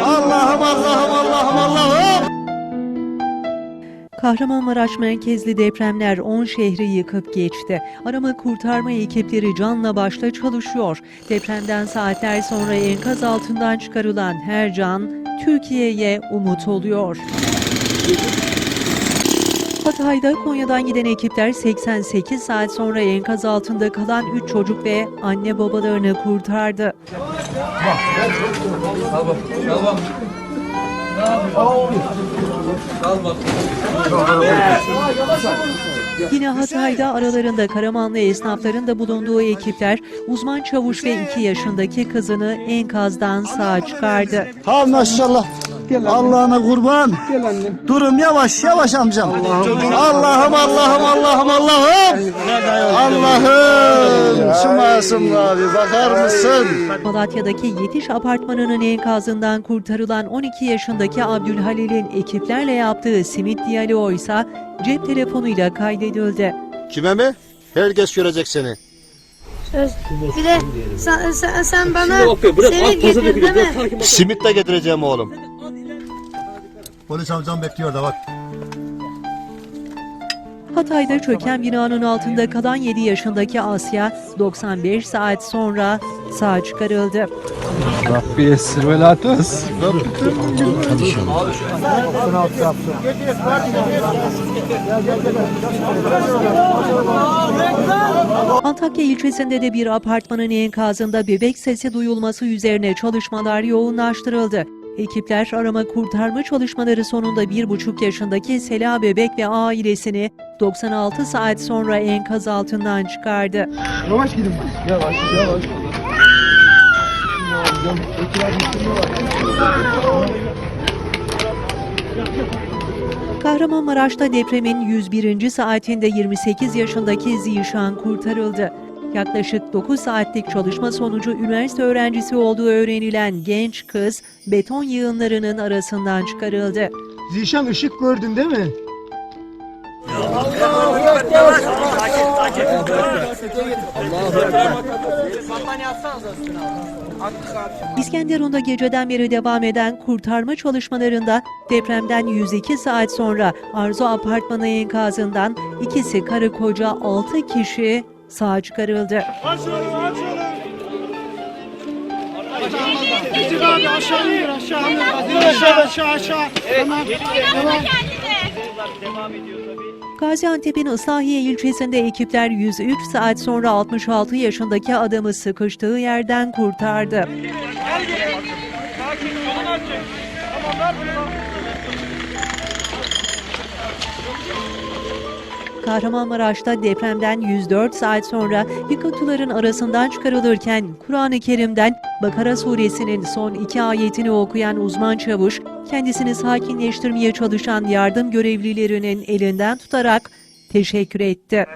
Allah'ım Allah'ım Allah'ım Allah'ım. Kahramanmaraş merkezli depremler 10 şehri yıkıp geçti. Arama kurtarma ekipleri canla başla çalışıyor. Depremden saatler sonra enkaz altından çıkarılan her can Türkiye'ye umut oluyor. Hatay'da Konya'dan giden ekipler 88 saat sonra enkaz altında kalan 3 çocuk ve anne babalarını kurtardı. Yine Hatay'da aralarında Karamanlı esnafların da bulunduğu ekipler uzman çavuş ve 2 yaşındaki kızını enkazdan sağ çıkardı. Ha maşallah. Allah'ına kurban. Durum yavaş yavaş amcam. Allah'ım Allah'ım Allah'ım Allah'ım. Allah'ım. Şu masumluğa bir bakar mısın? Malatya'daki Yetiş apartmanının enkazından kurtarılan 12 yaşındaki Abdülhalil'in ekiplerle yaptığı simit diyaloğu ise cep telefonuyla kaydedildi. Kime mi? Herkes görecek seni. Bir de sen, sen, sen bana seni getir değil mi? Simit de getireceğim oğlum. Polis amcam bekliyor da bak. Hatay'da çöken binanın altında kalan 7 yaşındaki Asya 95 saat sonra sağ çıkarıldı. Rabbi yessir ve la. Antakya ilçesinde de bir apartmanın enkazında bebek sesi duyulması üzerine çalışmalar yoğunlaştırıldı. Ekipler arama kurtarma çalışmaları sonunda bir buçuk yaşındaki Sela bebek ve ailesini 96 saat sonra enkaz altından çıkardı. Kahramanmaraş'ta depremin 101. saatinde 28 yaşındaki Zişan kurtarıldı. Yaklaşık 9 saatlik çalışma sonucu üniversite öğrencisi olduğu öğrenilen genç kız beton yığınlarının arasından çıkarıldı. Zişan ışık gördün değil mi? İskenderun'da geceden beri devam eden kurtarma çalışmalarında depremden 102 saat sonra Arzu Apartmanı enkazından ikisi karı koca 6 kişi sağ çıkarıldı. Gaziantep'in Islahiye ilçesinde ekipler 103 saat sonra 66 yaşındaki adamı sıkıştığı yerden kurtardı. Kahramanmaraş'ta depremden 104 saat sonra yıkıntıların arasından çıkarılırken Kur'an-ı Kerim'den Bakara suresinin son iki ayetini okuyan uzman çavuş, kendisini sakinleştirmeye çalışan yardım görevlilerinin elinden tutarak teşekkür etti.